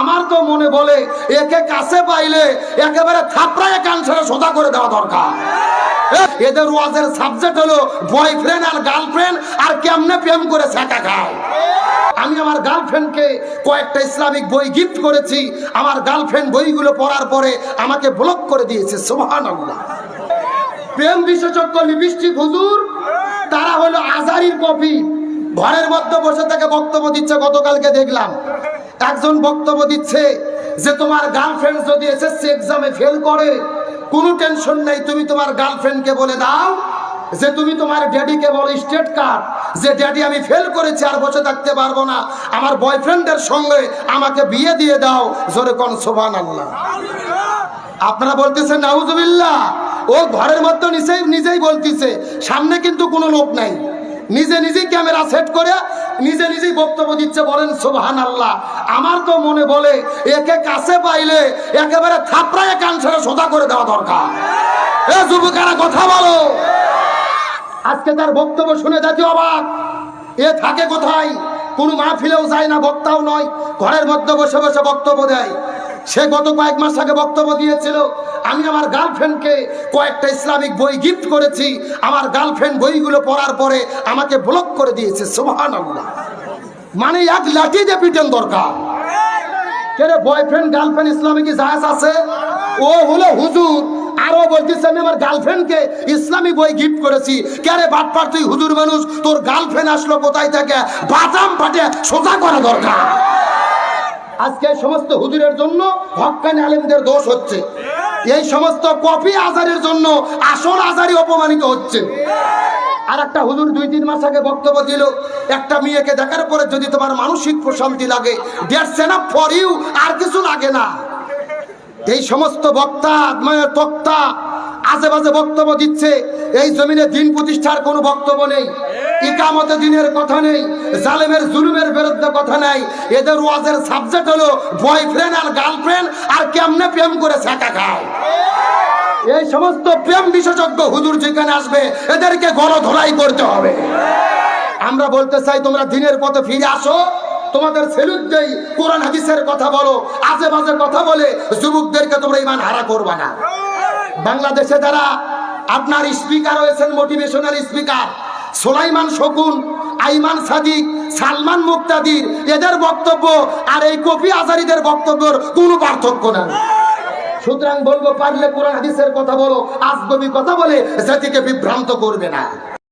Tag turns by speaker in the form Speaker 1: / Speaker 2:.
Speaker 1: আমার তো মনে বলে, একে কাছে পাইলে একেবারে থাপড়ায় ছেড়ে সোজা করে দেওয়া দরকার। এদের ওয়াজের সাবজেক্ট হলো বয়ফ্রেন্ড আর গার্লফ্রেন্ড আর কেমনে প্রেম করে ছাকা খায়। আমি আমার গার্লফ্রেন্ডকে কয়েকটা ইসলামিক বই গিফট করেছি। আমার গার্লফ্রেন্ড বইগুলো পড়ার পরে আমাকে ব্লক করে দিয়েছে সুবহান প্রেম বিশেষজ্ঞ লিপস্টিক হুজুর, তারা হলো আজারির কপি। ঘরের মধ্যে বসে থেকে বক্তব্য দিচ্ছে, গতকালকে দেখলাম। একজন বক্তব্য দিচ্ছে যে তোমার গার্লফ্রেন্ড যদি এসএসসি এক্সামে ফেল করে, কোনো টেনশন নেই, তুমি তোমার গার্লফ্রেন্ডকে বলে দাও যে তুমি তোমার ড্যাডিকে বলো স্টেট কার্ড যে ড্যাডি আমি ফেল করেছি, আর বসে থাকতে পারব না। আমার বয়ফ্রেন্ডের সঙ্গে আমাকে বিয়ে দিয়ে দাও, জোরে কন সোভান আল্লাহ আপনারা বলতেছেন, নাউজুবিল্লাহ। ও ঘরের মধ্যে নিজেই নিজেই বলতেছে, সামনে কিন্তু কোনো লোক নাই। নিজে নিজেই ক্যামেরা সেট করে নিজে নিজেই বক্তব্য দিচ্ছে, বলেন সোহান আল্লাহ আমার তো মনে বলে, একে কাছে পাইলে একেবারে থাপড়ায় কান ছেড়ে সোজা করে দেওয়া দরকার। এ যুবকেরা, কথা বলো। আজকে তার বক্তব্য শুনে জাতীয় অবাক। এ থাকে কোথায়? কোনো মাহফিলেও যায় না, বক্তাও নয়। ঘরের মধ্যে বসে বসে বক্তব্য দেয়। সে গত কয়েক মাস আগে বক্তব্য দিয়েছিল, আমি আমার গার্লফ্রেন্ডকে কয়েকটা ইসলামিক বই গিফট করেছি। আমার গার্লফ্রেন্ড বইগুলো পড়ার পরে আমাকে ব্লক করে দিয়েছে। সুবহান মানে এক লাঠি যে পিটেন দরকার। কেরে বয়ফ্রেন্ড গার্লফ্রেন্ড ইসলামিক জাহাজ আছে? ও হলো হুজুর। আরও বলতেছে, আমি আমার গার্লফ্রেন্ডকে ইসলামী বই গিফট করেছি। কেরে বাটপার, তুই হুজুর মানুষ, তোর গার্লফ্রেন্ড আসলো কোথায় থেকে? বাদাম ফাটে, সোজা করা দরকার। আজকে সমস্ত হুজুরের জন্য হকানি আলেমদের দোষ হচ্ছে। এই সমস্ত কপি আজারের জন্য আসল আজারি অপমানিত হচ্ছে। আর একটা হুজুর দুই, তিন মাস আগে বক্তব্য দিল, একটা মেয়েকে দেখার পরে যদি তোমার মানসিক প্রশান্তি লাগে দ্যাটস এনাফ ফর ইউ আর কিছু লাগে না। এই সমস্ত বক্তা মানে তক্তা, আজে বাজে বক্তব্য দিচ্ছে, এই জমিনে দিন প্রতিষ্ঠার কোনো বক্তব্য নেই। ইকামতে দিনের কথা নেই, জালেমের জুলুমের বিরুদ্ধে কথা নেই। এদের ওয়াজের সাবজেক্ট হলো বয়ফ্রেন্ড আর গার্লফ্রেন্ড আর কেমনে প্রেম করে ছাকা খায় এই সমস্ত প্রেম বিশেষজ্ঞ হুজুর যেখানে আসবে, এদেরকে গণধোলাই করতে হবে। আমরা বলতে চাই, তোমরা দিনের পথে ফিরে আসো। তোমাদের সেলুট কোরআন হাদিসের কথা বলো আজে বাজে কথা বলে, যুবকদেরকে তোমরা ইমান হারা করবা না। বাংলাদেশে যারা আপনার স্পিকার হয়েছেন মোটিভেশনাল স্পিকার সোলাইমান শকুন, আইমান সাদিক, সালমান মুক্তাদির, এদের বক্তব্য আর এই কপি আজারিদের বক্তব্যের কোনো পার্থক্য না সুতরাং বলব, পারলে কোরআন হাদিসের কথা বলো, আজগবি কথা বলে জাতিকে বিভ্রান্ত করবে না।